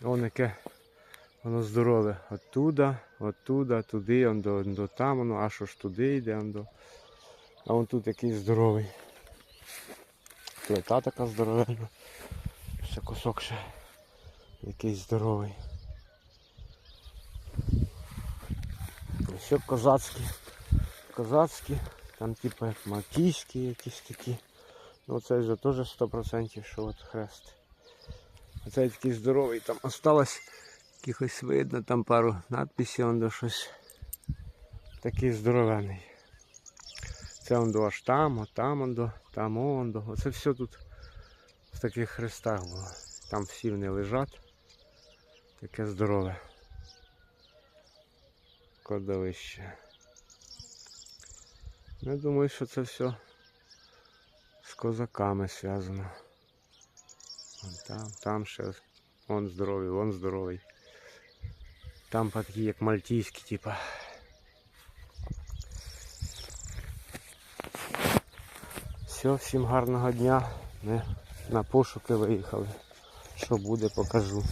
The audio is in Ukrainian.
Воно яке воно здорове. Оттуда, оттуда, туди, он до, до там, воно, аж аж туди йде. Он до... А вон тут який здоровий. Плита така здоровенна. Ще кусок ще якийсь здоровий. Ще козацькі. Козацькі, там типу як якісь такі. Ну це вже теж 100% що от хрест. Оцей такий здоровий, там осталось якихось видно, там пару надписів он до щось. Такий здоровений. Це он до аж там, от там он до, там он до. Оце все тут в таких хрестах було. Там всі вони лежать. Таке здорове. Кладовище. Я думаю, що це все з козаками зв'язано. Вон там, там ще вон здоровий, вон здоровий. Там такі як мальтійські, типа. Все, всім гарного дня. Ми на пошуки виїхали. Що буде, покажу.